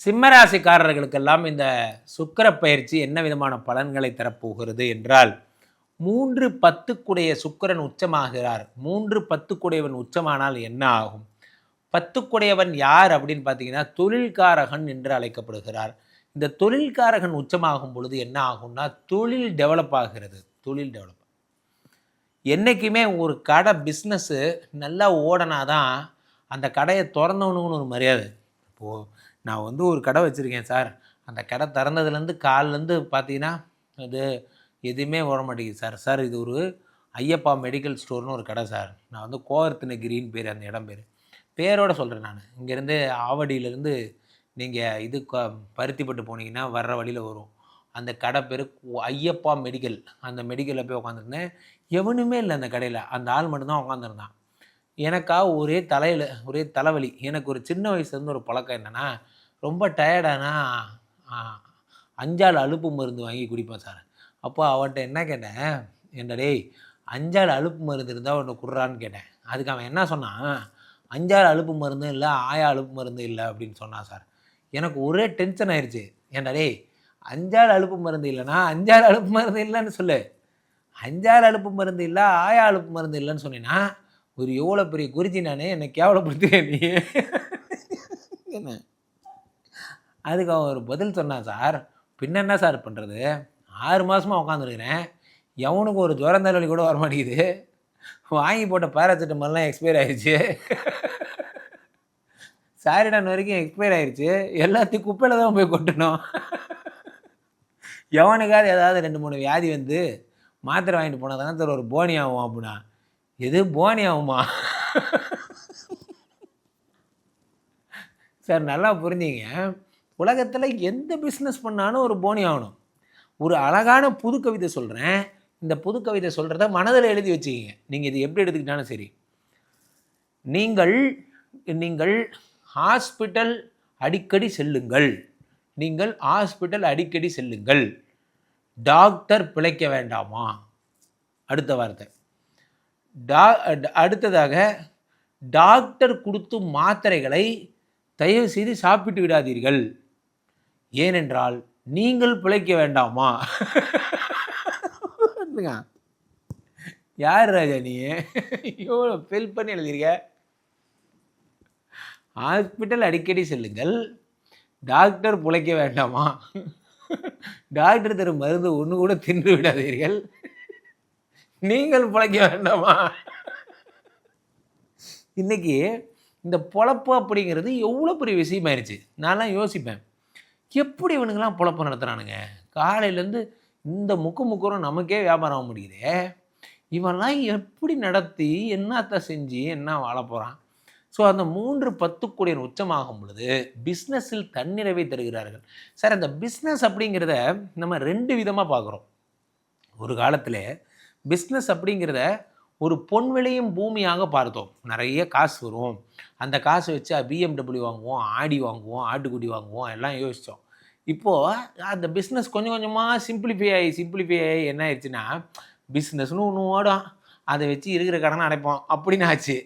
சிம்மராசிக்காரர்களுக்கெல்லாம் இந்த சுக்கிர பயிற்சி என்ன விதமான பலன்களை தரப்போகிறது என்றால் மூன்று பத்துக்குடைய சுக்கிரன் உச்சமாகிறார். மூன்று பத்துக்குடையவன் உச்சமானால் என்ன ஆகும்? பத்துக்குடையவன் யார் அப்படின்னு பார்த்தீங்கன்னா தொழில்காரகன் என்று அழைக்கப்படுகிறார். இந்த தொழில்காரகன் உச்சமாகும் பொழுது என்ன ஆகும்னா தொழில் டெவலப் ஆகிறது. தொழில் டெவலப் என்றைக்குமே ஒரு கடை பிஸ்னஸ்ஸு நல்லா ஓடனாதான் அந்த கடையை திறந்தவனுங்கன்னு ஒரு மரியாதை. இப்போது நான் வந்து ஒரு கடை வச்சுருக்கேன் சார். அந்த கடை திறந்ததுலேருந்து கால்லேருந்து பார்த்தீங்கன்னா அது எதுவுமே ஓட மாட்டேங்குது சார். சார் இது ஒரு ஐயப்பா மெடிக்கல் ஸ்டோர்னு ஒரு கடை சார். நான் வந்து கோவர்த்தனகிரின்னு பேர் அந்த இடம் பேர். பேரோட சொல்கிறேன் நான். இங்கேருந்து ஆவடியிலேருந்து நீங்கள் இது க- பருத்திப்பட்டு போனீங்கன்னா வர்ற வழியில் வரும். அந்த கடை பேர் ஐயப்பா மெடிக்கல். அந்த மெடிக்கலில் போய் உட்காந்துருந்தேன் எவனுமே இல்லை அந்த கடையில். அந்த ஆள் மட்டும்தான் உட்காந்துருந்தான் எனக்கா ஒரே தலையில் ஒரே தலைவலி. எனக்கு ஒரு சின்ன வயசுலேருந்து ஒரு பழக்கம் என்னென்னா ரொம்ப டயர்டானா அஞ்சாள் அலுப்பு மருந்து வாங்கி குடிப்பேன் சார். அப்போ அவன்கிட்ட என்ன கேட்டேன்? என்ன டேய் அஞ்சாள் அலுப்பு மருந்து இருந்தால் ஒன்று குடுறான்னு கேட்டேன். அதுக்கு அவன் என்ன சொன்னான்? அஞ்சாள் அலுப்பு மருந்து இல்லை ஆயா அலுப்பு மருந்து இல்லை அப்படின்னு சொன்னான் சார். எனக்கு ஒரே டென்ஷன் ஆயிடுச்சு ஏன்டா டேய் அஞ்சாள் அலுப்பு மருந்து இல்லைன்னா அஞ்சாறு அலுப்பு மருந்து இல்லைன்னு சொல்லு. அஞ்சாறு அலுப்பு மருந்து இல்லை ஆயா அலுப்பு மருந்து இல்லைன்னு சொன்னீங்கன்னா ஒரு எவ்வளோ பெரிய குறிச்சி நானே என்னை கேவலப்படுத்துறேன் நீ. என்ன? அதுக்கு அவன் ஒரு பதில் சொன்னான் சார் பின்ன என்ன சார் பண்ணுறது ஆறு மாதமாக உட்காந்துருக்கிறேன் எவனுக்கு ஒரு ஜுரம் தலைவலி கூட வர மாட்டேங்குது வாங்கி போட்ட பேராசிட்டமால்லாம் எக்ஸ்பயர் ஆயிடுச்சு சாரிடான் வரைக்கும் எக்ஸ்பயர் ஆயிடுச்சு எல்லாத்தையும் குப்பையில் தான் போய் கொட்டணும். எவனுக்காவது ஏதாவது ரெண்டு மூணு வியாதி வந்து மாத்திரை வாங்கிட்டு போனால் தானே சார் ஒரு போனி ஆகும் அப்படின்னா. எது போனி ஆகுமா? சார் நல்லா புரிஞ்சிங்க. உலகத்தில் எந்த பிஸ்னஸ் பண்ணாலும் ஒரு போனி ஆகணும். ஒரு அழகான புது கவிதை சொல்கிறேன் இந்த புது கவிதை சொல்கிறத மனதில் எழுதி வச்சுக்கிங்க. நீங்கள் இது எப்படி எடுத்துக்கிட்டாலும் சரி. நீங்கள் நீங்கள் ஹாஸ்பிட்டல் அடிக்கடி செல்லுங்கள். நீங்கள் ஹாஸ்பிட்டல் அடிக்கடி செல்லுங்கள். டாக்டர் பிழைக்க வேண்டாமா? அடுத்த வார்த்தை. டா அடுத்ததாக டாக்டர் கொடுத்தும் மாத்திரைகளை தயவுசெய்து சாப்பிட்டு விடாதீர்கள். ஏனென்றால் நீங்கள் பிழைக்க வேண்டாமா? யார் ராஜா நீ? எவ்வளோ ஃபில் பண்ணி எழுதியிருக்க. ஹாஸ்பிட்டல் அடிக்கடி செல்லுங்கள். டாக்டர் பிழைக்க வேண்டாமா? டாக்டர் தரும் மருந்து ஒன்று கூட தின்று விடாதீர்கள். நீங்கள் பிழைக்க வேண்டாமா? இன்னைக்கு இந்த பொழப்பு அப்படிங்கிறது எவ்வளோ பெரிய விஷயமாயிருச்சு. நான்லாம் யோசிப்பேன். எப்படி இவனுங்கெல்லாம் பொழப்பு நடத்துகிறானுங்க காலையிலேருந்து இந்த முக்கு முக்குறம் நமக்கே வியாபாரம் ஆக முடியுதே. இவன்லாம் எப்படி நடத்தி என்னத்த செஞ்சு என்ன வாழ போகிறான் ஸோ அந்த மூன்று பத்துக்குடியன் உச்சமாகும் பொழுது பிஸ்னஸில் தன்னிறைவை தருகிறார்கள். சார் அந்த பிஸ்னஸ் அப்படிங்கிறத நம்ம ரெண்டு விதமாக பார்க்குறோம். ஒரு காலத்தில் பிஸ்னஸ் அப்படிங்கிறத ஒரு பொன் விளையும் பூமியாக பார்த்தோம். நிறைய காசு வரும். அந்த காசை வச்சு பிஎம்டபிள்யூ வாங்குவோம் ஆடி வாங்குவோம் ஆட்டுக்குடி வாங்குவோம் எல்லாம் யோசித்தோம் இப்போது அந்த பிஸ்னஸ் கொஞ்சம் கொஞ்சமாக சிம்பிளிஃபை ஆகி சிம்பிளிஃபை ஆகி என்ன ஆயிடுச்சுன்னா பிஸ்னஸ்னு ஒன்று ஓடும். அதை வச்சு இருக்கிற கடனை அடைப்போம். அப்படின்னு ஆச்சு.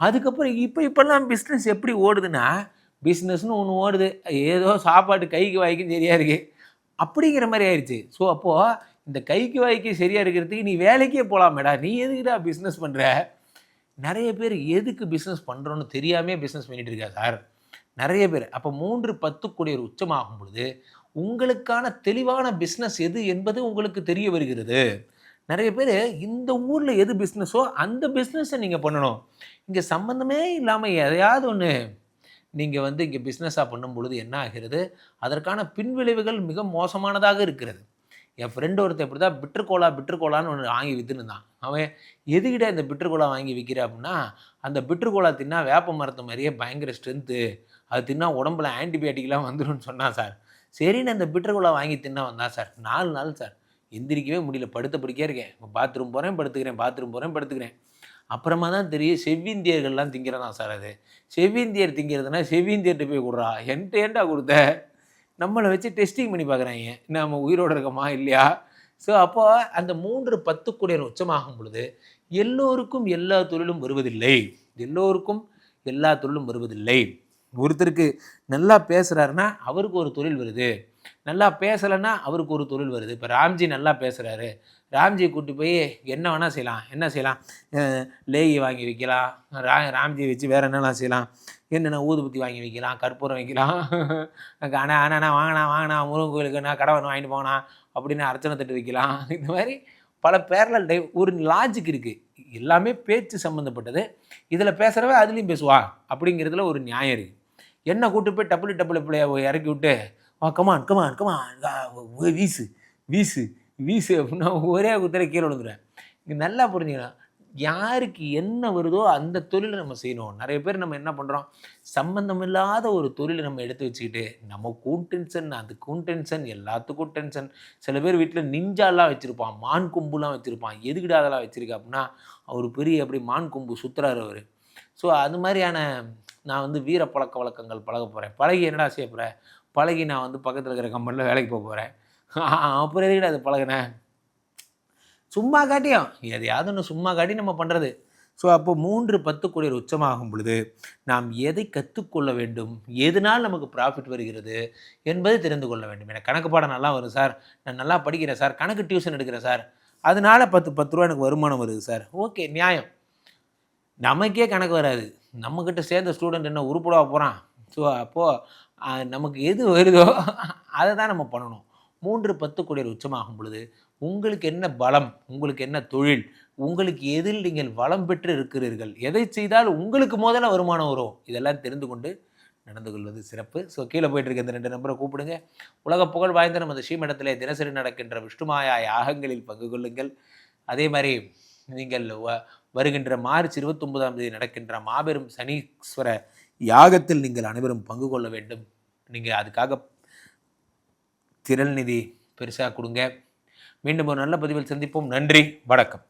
அதுக்கப்புறம் இப்போ இப்போல்லாம் பிஸ்னஸ் எப்படி ஓடுதுன்னா பிஸ்னஸ்னு ஒன்று ஓடுது. ஏதோ சாப்பாடு கைக்கு வாய்க்கும் சரியாக இருக்குது அப்படிங்கிற மாதிரி ஆயிடுச்சு. ஸோ அப்போது இந்த கைக்கு வாய்க்கு சரியாக இருக்கிறதுக்கு நீ வேலைக்கே போகலாமேடா நீ எதுக்குடா பிஸ்னஸ் பண்ணுற நிறைய பேர் எதுக்கு பிஸ்னஸ் பண்ணுறோன்னு தெரியாமே பிஸ்னஸ் பண்ணிகிட்டு இருக்கா சார். நிறைய பேர். அப்போ மூன்று பத்து ஒரு உச்சமாகும் பொழுது உங்களுக்கான தெளிவான பிஸ்னஸ் எது என்பது உங்களுக்கு தெரிய வருகிறது. நிறைய பேர் இந்த ஊரில் எது பிஸ்னஸோ அந்த பிஸ்னஸை நீங்கள் பண்ணணும். இங்கே சம்மந்தமே இல்லாமல் எதையாவது ஒன்று நீங்கள் வந்து இங்கே பிஸ்னஸாக பண்ணும் பொழுது என்ன ஆகிறது? அதற்கான பின்விளைவுகள் மிக மோசமானதாக இருக்கிறது. என் ஃப்ரெண்டு ஒருத்தர் இப்படி தான் பிட்ருகோலா பிட்ருக்கோலான்னு ஒன்று வாங்கி விற்றுன்னு தான் அவன் எதுக்கிட்ட இந்த பிட்ருகோலா வாங்கி விற்கிற அப்படின்னா அந்த பிட்ருகோலா தின்னா வேப்ப மரத்து மாதிரியே பயங்கர ஸ்ட்ரென்த்து அது தின்னா உடம்புல ஆன்டிபயோட்டிக்லாம் வந்துடும் சொன்னான் சார் சரின்னு அந்த பிட்ருகோலா வாங்கி தின்னா வந்தான் சார் நாலு நாள் சார் எந்திரிக்கவே முடியல. படுத்த படிக்கே இருக்கேன். பாத்ரூம் போகிறேன் படுத்துக்கிறேன் பாத்ரூம் போகிறேன் படுத்துக்கிறேன். அப்புறமா தான் தெரியும் செவ்விந்தியர்கள்லாம் திங்கிறதான் சார் அது. செவ்விந்தியர் திங்கிறதுனா செவ்விந்தியர்கிட்ட போய் கொடுறா. என்கிட்ட ஏன்டா கொடுத்த? நம்மளை வச்சு டெஸ்டிங் பண்ணி பார்க்குறாங்க. நம்ம உயிரோடு இருக்கோமா இல்லையா? ஸோ அப்போ அந்த மூன்று பத்துக்குடியன் உச்சமாகும் பொழுது எல்லோருக்கும் எல்லா தொழிலும் வருவதில்லை. எல்லோருக்கும் எல்லா தொழிலும் வருவதில்லை. ஒருத்தருக்கு நல்லா பேசுகிறாருன்னா அவருக்கு ஒரு தொழில் வருது. நல்லா பேசலைன்னா அவருக்கு ஒரு தொழில் வருது. இப்போ ராம்ஜி நல்லா பேசுகிறாரு ராம்ஜியை கூட்டி போய் என்ன வேணால் செய்யலாம். என்ன செய்யலாம்? லேகி வாங்கி வைக்கலாம். ரா ராம்ஜியை வச்சு வேறு என்னெல்லாம் செய்யலாம்? என்னென்ன ஊதுபத்தி வாங்கி வைக்கலாம்? கற்பூரம் வைக்கலாம். அண்ணா அண்ணா வாங்கினா வாங்கினா முருகன் கோயிலுக்கு நான் கடை ஒன்று வாங்கிட்டு போனா அப்படின்னு அர்ச்சனை தட்டு வைக்கலாம். இந்த மாதிரி பல பேரலல் டைப் ஒரு லாஜிக் இருக்குது எல்லாமே பேச்சு சம்மந்தப்பட்டது இதில் பேசுகிறவ அதுலேயும் பேசுவா அப்படிங்கிறதுல ஒரு நியாயம் இருக்குது என்ன கூட்டு போய் டப்புளு டப்புளு பிள்ளைய இறக்கி விட்டு வா கமான் கமான் கமான் வீசு வீசு. வீசு அப்படின்னா ஒரே குதிரை கீழே விழுந்துடுவேன் இங்கே நல்லா புரிஞ்சுக்கலாம். யாருக்கு என்ன வருதோ அந்த தொழிலை நம்ம செய்யணும். நிறைய பேர் நம்ம என்ன பண்ணுறோம் சம்பந்தமில்லாத ஒரு தொழிலை நம்ம எடுத்து வச்சுக்கிட்டு நமக்கும் டென்ஷன் அதுக்கும் டென்ஷன் எல்லாத்துக்கும் டென்ஷன் சில பேர் வீட்டில் நிஞ்சாலாம் வச்சுருப்பான் மான் கொம்புலாம் வச்சுருப்பான். எதுக்கிட்ட அதெல்லாம் வச்சுருக்கா அப்படின்னா அவர் பெரிய அப்படி மான் கொம்பு சுற்றுறாரு அவர். ஸோ அது மாதிரியான நான் வந்து வீர பழக்க வழக்கங்கள் பழக போகிறேன் பழகி என்னடா செய்ய போகிறேன் பழகி நான் வந்து பக்கத்தில் இருக்கிற கம்பெனியில் வேலைக்கு போக போகிறேன் அப்புறம் எதுக்கிட்ட அது பழகினேன் சும்மா காட்டியும் எதையாவது ஒன்று சும்மா காட்டி நம்ம பண்ணுறது ஸோ அப்போ மூன்று பத்து கோடி உச்சமாகும் பொழுது நாம் எதை கற்றுக்கொள்ள வேண்டும்? எதனால் நமக்கு ப்ராஃபிட் வருகிறது? என்பதை தெரிந்து கொள்ள வேண்டும். எனக்கு கணக்கு பாடம் நல்லா வரும் சார் நான் நல்லா படிக்கிறேன் சார் கணக்கு டியூஷன் எடுக்கிறேன் சார் அதனால பத்து பத்து ரூபா எனக்கு வருமானம் வருது சார் ஓகே நியாயம். நமக்கே கணக்கு வராது. நம்மக்கிட்ட சேர்ந்த ஸ்டூடெண்ட் என்ன உருப்படாக போகிறான் ஸோ அப்போது நமக்கு எது வருதோ அதை தான் நம்ம பண்ணணும். மூன்று பத்து கோடி உச்சமாகும் பொழுது உங்களுக்கு என்ன பலம் உங்களுக்கு என்ன தொழில் உங்களுக்கு எதில் நீங்கள் வளம் பெற்று இருக்கிறீர்கள் எதை செய்தால் உங்களுக்கு முதல்ல வருமானம் வரும் இதெல்லாம் தெரிந்து கொண்டு நடந்து கொள்வது சிறப்பு. ஸோ கீழே போயிட்டு இருக்க இந்த ரெண்டு நம்பரை கூப்பிடுங்க. உலக புகழ் வாய்ந்த நமது ஸ்ரீமடத்திலே தினசரி நடக்கின்ற விஷ்ணுமாயா யாகங்களில் பங்கு கொள்ளுங்கள். அதே மாதிரி நீங்கள் வ- வருகின்ற மார்ச் இருபத்தொன்பதாம் தேதி நடக்கின்ற மாபெரும் சனீஸ்வர யாகத்தில் நீங்கள் அனைவரும் பங்கு கொள்ள வேண்டும். நீங்கள் அதுக்காக திரள் நிதி பெருசாக கொடுங்க. மீண்டும் ஒரு நல்ல பதிவில் சந்திப்போம். நன்றி. வணக்கம்.